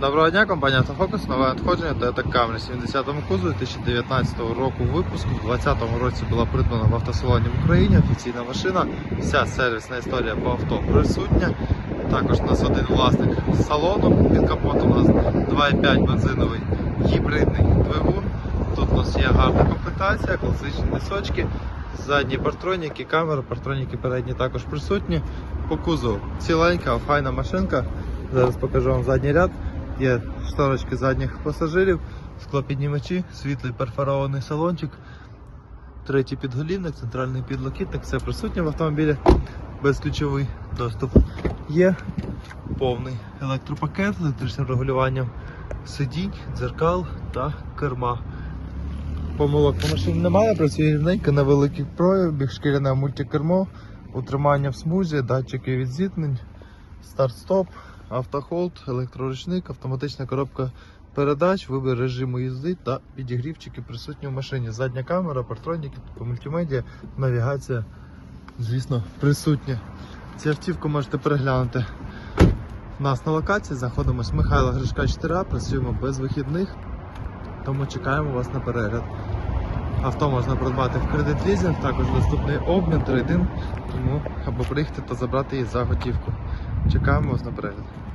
Доброго дня, компанія Автофокус, нове надходження Toyota Camry 70-му кузові 2019 року випуску. В 2020 році була придбана в автосалоні в Україні, офіційна машина. Вся сервісна історія по авто присутня. Також у нас один власник салону. Під капотом у нас 2,5 бензиновий гібридний двигун. Тут у нас є гарна комплектація, класичні носочки, задні партроніки, камери, партроніки передні також присутні. По кузову ціленька, файна машинка. Зараз покажу вам задній ряд. Є шторочки задніх пасажирів, склопіднімачі, світлий перфорований салончик, третій підголівник, центральний підлокітник, все присутнє в автомобілі, безключовий доступ є, повний електропакет з електричним регулюванням сидінь, дзеркал та керма. Помилок по машині немає, працює рівненько на великий пробіг, шкіряне мультикермо, утримання в смузі, датчики від зіткнень, старт-стоп, автохолд, електроручник, автоматична коробка передач, вибір режиму їзди та підігрівчики присутні в машині. Задня камера, партроніки, мультимедіа, навігація, звісно, присутня. Цю автівку можете переглянути у нас на локації. Знаходимося Михайла Гришка 4А, працюємо без вихідних, тому чекаємо вас на перегляд. Авто можна придбати в кредит лізинг, також доступний обмін, трейдинг, тому або приїхати та забрати її за готівку. Чекаємо вас на перегляд.